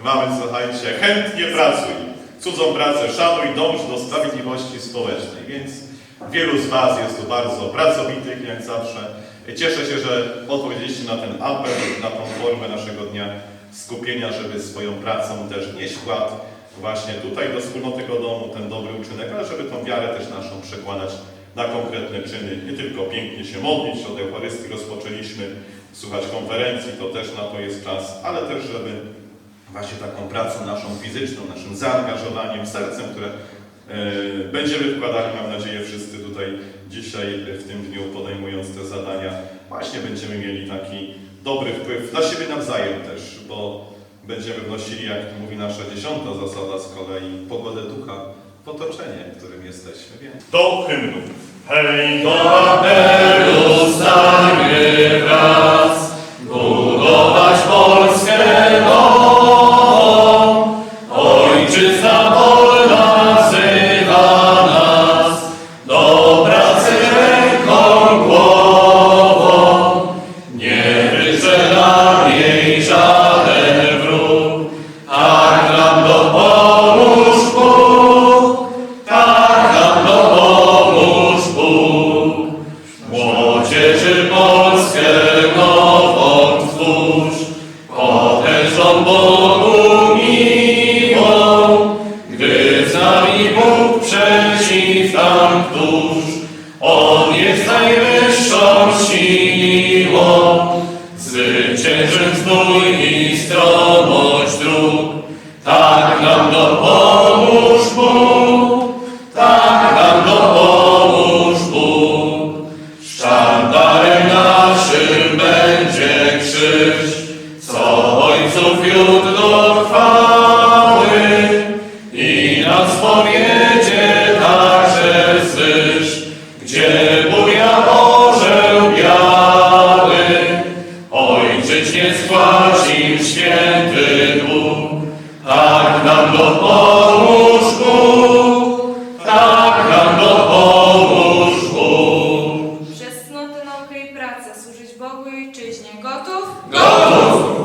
Mamy, słuchajcie, chętnie pracuj. Cudzą pracę szanuj, dąż do sprawiedliwości społecznej. Więc wielu z Was jest tu bardzo pracowitych, jak zawsze. Cieszę się, że odpowiedzieliście na ten apel, na tą formę naszego dnia skupienia, żeby swoją pracą też nieść wkład właśnie tutaj do wspólnoty domu, ten dobry uczynek, ale żeby tą wiarę też naszą przekładać na konkretne czyny. Nie tylko pięknie się modlić, od Eucharystii rozpoczęliśmy, słuchać konferencji, to też na to jest czas, ale też, żeby właśnie taką pracą naszą fizyczną, naszym zaangażowaniem, sercem, które e, będziemy wkładali, mam nadzieję, wszyscy tutaj dzisiaj w tym dniu podejmując te zadania, właśnie będziemy mieli taki dobry wpływ na siebie nawzajem też, bo będziemy wnosili, jak mówi nasza dziesiąta zasada z kolei, pogodę ducha w otoczenie, w którym jesteśmy. Więc do hymnu. Hej, do apelu Młodzieży Polskę nową twórz, potężną Bogu miłą, gdy z nami Bóg przeciw nam któż, On jest najwyższą siłą, zwycięży znój i stromość dróg, tak nam dopomóż krzyż, co ojców do praca, służyć Bogu i ojczyźnie. Gotów? Gotów!